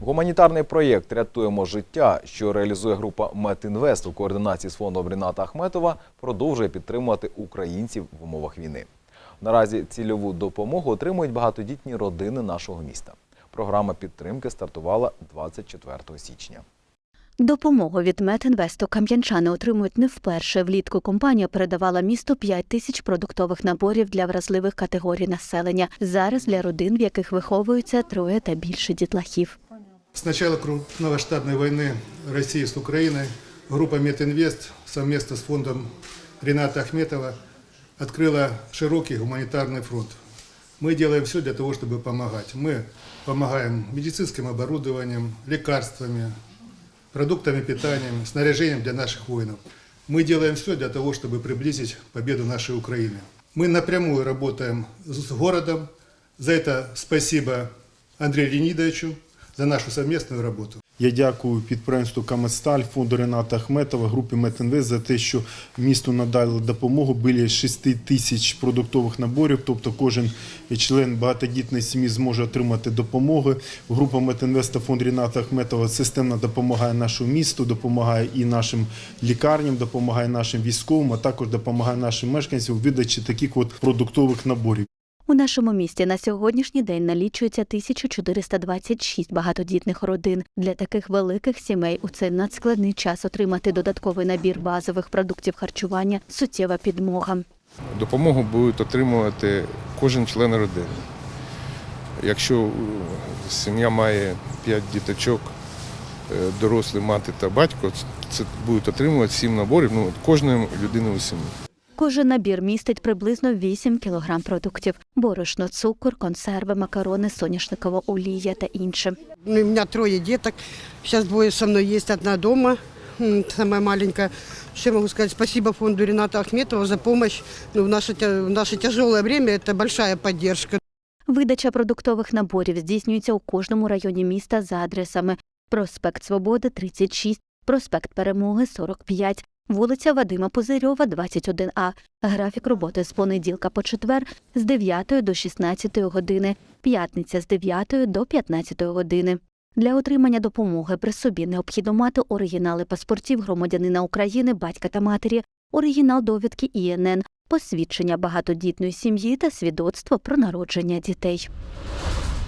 Гуманітарний проєкт Рятуємо життя, що реалізує група Метінвест у координації з фондом Ріната Ахметова, продовжує підтримувати українців в умовах війни. Наразі цільову допомогу отримують багатодітні родини нашого міста. Програма підтримки стартувала 24 січня. Допомогу від Метінвесту кам'янчани отримують не вперше. Влітку компанія передавала місту 5 тисяч продуктових наборів для вразливих категорій населення. Зараз для родин, в яких виховуються троє та більше дітлахів. С начала крупномасштабной войны России с Украиной группа Метинвест совместно с фондом Рената Ахметова открыла широкий гуманитарный фронт. Мы делаем все для того, чтобы помогать. Мы помогаем медицинским оборудованием, лекарствами, продуктами питания, снаряжением для наших воинов. Мы делаем все для того, чтобы приблизить победу нашей Украины. Мы напрямую работаем с городом. За это спасибо Андрею Леонидовичу за нашу совместную работу. Я дякую підприємству Каместаль, фонду Рената Ахметова, групі Метинвест за те, що місту надали допомогу. Біля 6 тисяч продуктових наборів, тобто кожен член багатодітної сім'ї зможе отримати допомоги. Група Метинвест та фонд Рената Ахметова системно допомагає нашому місту, допомагає і нашим лікарням, допомагає нашим військовим, а також допомагає нашим мешканцям у видачі таких от продуктових наборів. У нашому місті на сьогоднішній день налічується 1426 багатодітних родин. Для таких великих сімей у цей надскладний час отримати додатковий набір базових продуктів харчування суттєва підмога. Допомогу будуть отримувати кожен член родини. Якщо е, сім'я має 5 діточок, е, дорослі мати та батько, це будуть отримувати 7 наборів ну, кожної людини у сім'ї. Кожен набір містить приблизно 8 кг продуктів: борошно, цукор, консерви, макарони, соняшникова олія та інше. У меня трое деток. Сейчас двое со мной есть, одна дома, м, самая маленькая. Я могу сказать? Спасибо фонду Рената Ахметова за помощь. Ну, в, наше, в наше тяжелое время это большая поддержка. Видача продуктових наборів здійснюється у кожному районі міста за адресами: проспект Свободи 36, проспект Перемоги 45, вулиця Вадима Пузирьова 21А. Графік роботи з понеділка по четвер з 9 до 16 години, п'ятниця з 9 до 15 години. Для отримання допомоги при собі необхідно мати оригінали паспортів громадянина України, батька та матері, оригінал довідки ІНН, посвідчення багатодітної сім'ї та свідоцтво про народження дітей.